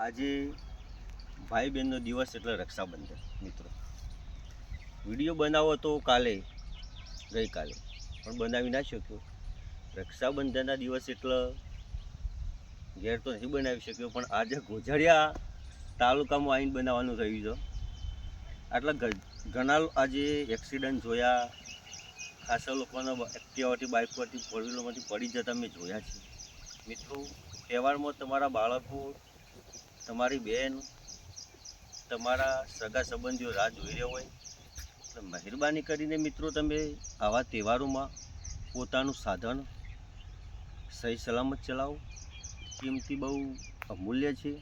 આજે ભાઈ બહેનનો દિવસ એટલે રક્ષાબંધન, મિત્રો. વીડિયો બનાવો તો કાલે, ગઈકાલે, પણ બનાવી ના શક્યો. રક્ષાબંધનના દિવસ એટલે ઘેર તો નથી બનાવી શક્યો, પણ આજે ગોઝાડિયા તાલુકામાં આવીને બનાવવાનું રહ્યું છે. આટલા ઘણા આજે એક્સિડન્ટ જોયા. ખાસા લોકોના એક્ટિવાથી બાઇક પરથી ફોર વ્હીલરમાંથી પડી જતા મેં જોયા છે. મિત્રો, તહેવારમાં તમારા બાળકો તમારી બેન, તમારા સગા સંબંધીઓ રાહ જોઈ રહ્યા હોય, તો મહેરબાની કરીને મિત્રો તમે આવા તહેવારોમાં પોતાનું સાધન સહી સલામત ચલાવો. કિંમતી બહુ અમૂલ્ય છે.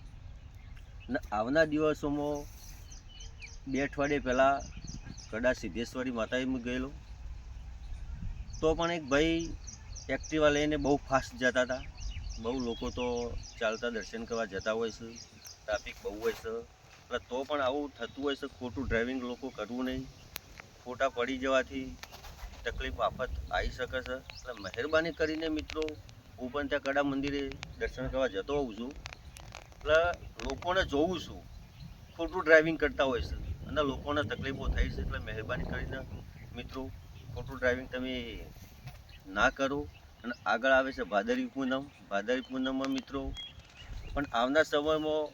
અને આવના દિવસોમાં બે અઠવાડિયે પહેલાં કડા સિદ્ધેશ્વરી માતાએ હું ગયેલો. તો પણ એક ભાઈ એક્ટિવા લઈને બહુ ફાસ્ટ જતા હતા. બહુ લોકો તો ચાલતા દર્શન કરવા જતા હોય છે ટ્રાફિક બહુ હોય છે. એટલે તો પણ આવું થતું હોય છે, ખોટું ડ્રાઇવિંગ લોકો કરવું નહીં. ખોટા પડી જવાથી તકલીફ આફત આવી શકે છે. એટલે મહેરબાની કરીને મિત્રો, હું પણ ત્યાં કડા મંદિરે દર્શન કરવા જતો હોઉં છું. એટલે લોકોને જોઉં છું, ખોટું ડ્રાઇવિંગ કરતા હોય છે. અને લોકોને તકલીફો થઈ છે, એટલે મહેરબાની કરીને મિત્રો, ખોટું ડ્રાઇવિંગ તમે ના કરો. અને આગળ આવે છે ભાદરવી પૂનમ. ભાદરવી પૂનમમાં મિત્રો, પણ આવનાર સમયમાં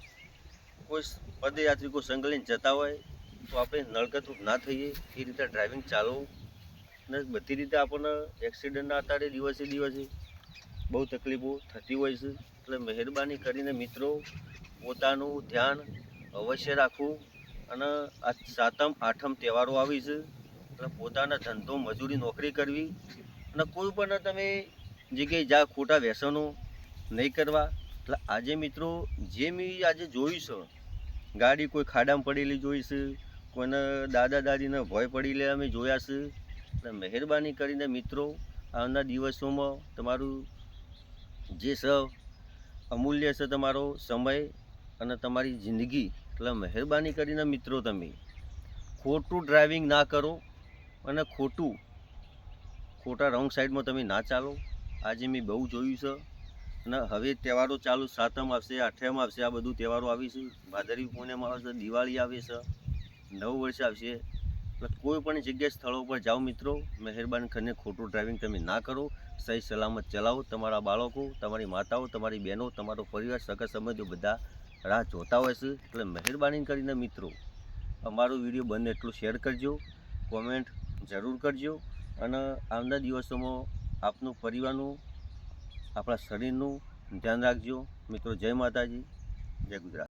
કોઈ પદયાત્રિકો સંઘ લઈને જતા હોય, તો આપણે નળગતરૂપ ના થઈએ. એ રીતે ડ્રાઇવિંગ ચાલવું. અને બધી રીતે આપણને એક્સિડન્ટના આધારે દિવસે દિવસે બહુ તકલીફો થતી હોય છે. એટલે મહેરબાની કરીને મિત્રો, પોતાનું ધ્યાન અવશ્ય રાખવું. અને આ સાતમ આઠમ તહેવારો આવી છે. એટલે પોતાના ધંધો, મજૂરી, નોકરી કરવી અને કોઈ પણ તમે જગ્યાએ જા ખોટા વ્યસનો નહીં કરવા. એટલે આજે મિત્રો, જે મેં આજે જોયું ગાડી કોઈ ખાડામાં પડેલી જોઈ કોઈને દાદા દાદીને ભય પડેલી અમે જોયા છે, એટલે મહેરબાની કરીને મિત્રો, આવનાર દિવસોમાં તમારું જે સ અમૂલ્ય છે તમારો સમય અને તમારી જિંદગી, એટલે મહેરબાની કરીને મિત્રો તમે, ખોટું ડ્રાઇવિંગ ના કરો અને ખોટું ખોટા રોંગ સાઈડમાં તમે ના ચાલો. આજે મેં બહુ જોયું છે. અને હવે તહેવારો ચાલુ, સાતમ આવશે, આઠમ આવશે, આ બધું તહેવારો આવી છે. ભાદરવી પૂનમ આવશે દિવાળી આવે છે, નવ વર્ષ આવશે. એટલે કોઈ પણ જગ્યાએ સ્થળો પર જાઓ મિત્રો, મહેરબાની કરીને ખોટું ડ્રાઇવિંગ તમે ના કરો. સહી સલામત ચલાવો. તમારા બાળકો, તમારી માતાઓ, તમારી બહેનો, તમારો પરિવાર, સગા સંબંધીઓ બધા રાહ જોતા હોય છે. એટલે મહેરબાની કરીને મિત્રો, અમારો વીડિયો બંને એટલું શેર કરજો. કોમેન્ટ જરૂર કરજો. અને આવનાર દિવસોમાં આપનું પરિવારનું આપણા શરીરનું ધ્યાન રાખજો. મિત્રો જય માતાજી જય ગુજરાત.